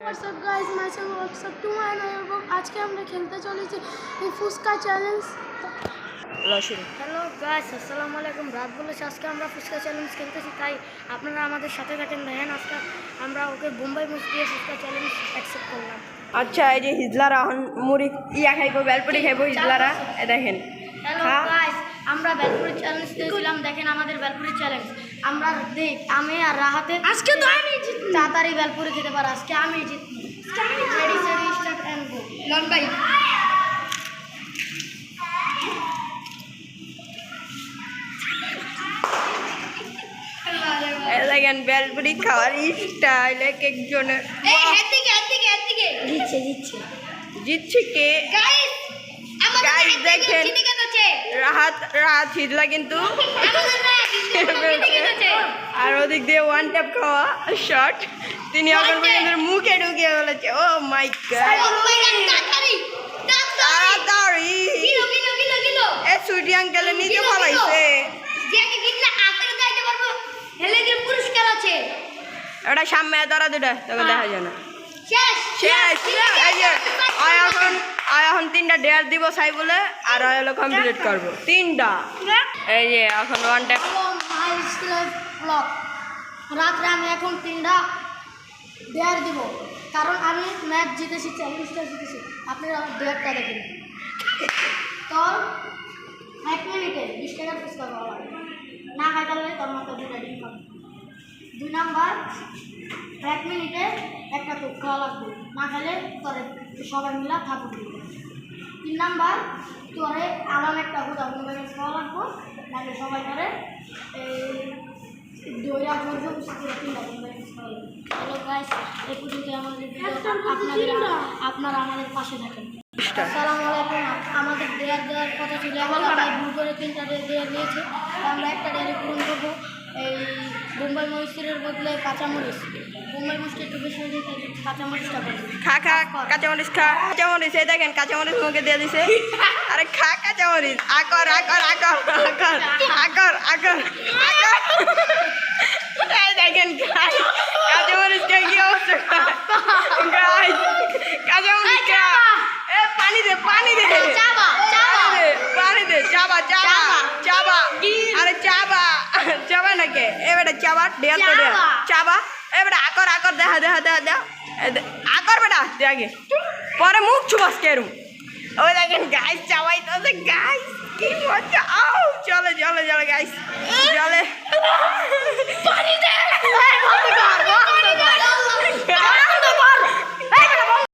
WhatsApp guys myself WhatsApp to my এবং আজকে আমরা খেলতে চলেছি ফুচকা চ্যালেঞ্জ হ্যালো গাইস আসসালামু আলাইকুম। রাত বলেছে আজকে আমরা ফুচকা চ্যালেঞ্জ খেলতেছি তাই আপনারা আমাদের সাথে থাকেন। দেখেন আজকে আমরা ওকে বোম্বাই মুচ দিয়ে ফুচকা চ্যালেঞ্জ অ্যাকসেপ্ট করলাম। আচ্ছা এই যে হিজলারা এখন মুড়ি ইয়া খাইবো বেলপুরি খাইবো হিজলারা। দেখেন। হ্যালো হ্যাঁ। গাইস আমরা চ্যালেঞ্জ দেখেন আমাদের বেলপুরি চ্যালেঞ্জ আমরা দেখ আমি আর রাহাতে আজকে তো আমি তাড়াতাড়ি বেলপুরি খেতে পারো আজকে আমি জিতবো। Ready steady start and go লম্বাই এ দেখেন বেলপুরি খাওয়ার স্টাইল এক একজনের। জিতছে জিতছে। জিতছে কে? গাইস দেখেন। রাহাত রাহাত হিজলা কিন্তু। আর ওদিক দিয়ে ওয়ান ট্যাপ খাওয়া শর্ট তিনি. পর্যন্ত মুখে ঢুকিয়ে বলেছে ও মাই গড তাড়াতাড়ি এ সুইটি আঙ্কেলে নিজে ফলাইছে ওটা সামনে তারা দুটা তোকে দেখা যায় না শেষ। শেষ। এখন আয় এখন তিনটা ডেয়ার দিব সাই বলে আর হলো কমপ্লিট করব। তিনটা। এই যে, এখন ওয়ান ট্যাপ রাত্রে আমি এখন তিনটা ডেয়ার দিব। কারণ আমি ম্যাচ জিতেছি চ্যালেঞ্জটা জিতেছি। আপনারা ডেয়ারটা দেখুন। তো, এক মিনিটে বিশ টাকার ফুচকা খাওয়া না খাই পারলে তোর মতো দুটা ডিম খাব। দুই নাম্বার, এক মিনিটে একটা কোক খাওয়া লাগবে। না খেলে তোরে সবাই মিলা ঠাকুর দিবে তিন নাম্বার তোরে আলাম একটা হুদা মোবাইল খাওয়া লাগবো নাহলে সবাই করে এই দইরা করব এই পর্যন্ত আমাদের আপনারা আমাদের পাশে থাকেন। আসসালামু আলাইকুম আমাদের দেয়ার দেওয়ার কথা ছিল আমরা ভুল করে তিনটা দেয়ার নিয়েছে আমরা একটা ডেয়ারি পূরণ করব। এই বোম্বাই মরিচের বদলে কাঁচামরিচ। বোম্বাই মরিচটা একটু বেশি হয়ে যায় কাঁচামরিচটা খা খা কাঁচামরিচ খা। কাঁচামরিচ এই দেখেন কাঁচামরিচ মুখে দিয়ে দিছে। আরে খা কাঁচামরিচ। আকর আকর আকর আকর আকর আকর আকর। এই দেখেন গাই কাঁচামরিচ কে কি অবস্থা গাই? কাঁচামরিচ খা। এ পানি দে পানি চাবা এবারে চাবা দেয়া তো দেয়া চাবা। এবারে আকর আকর দেখা দেখা দেখা দেখা আকর বেটা দে আগে পরে মুখ ছুবাস কেরু ওই দেখেন গাইস চাবাই তো গাইস কি মজা আও চলে চলে চলে গাইস চলে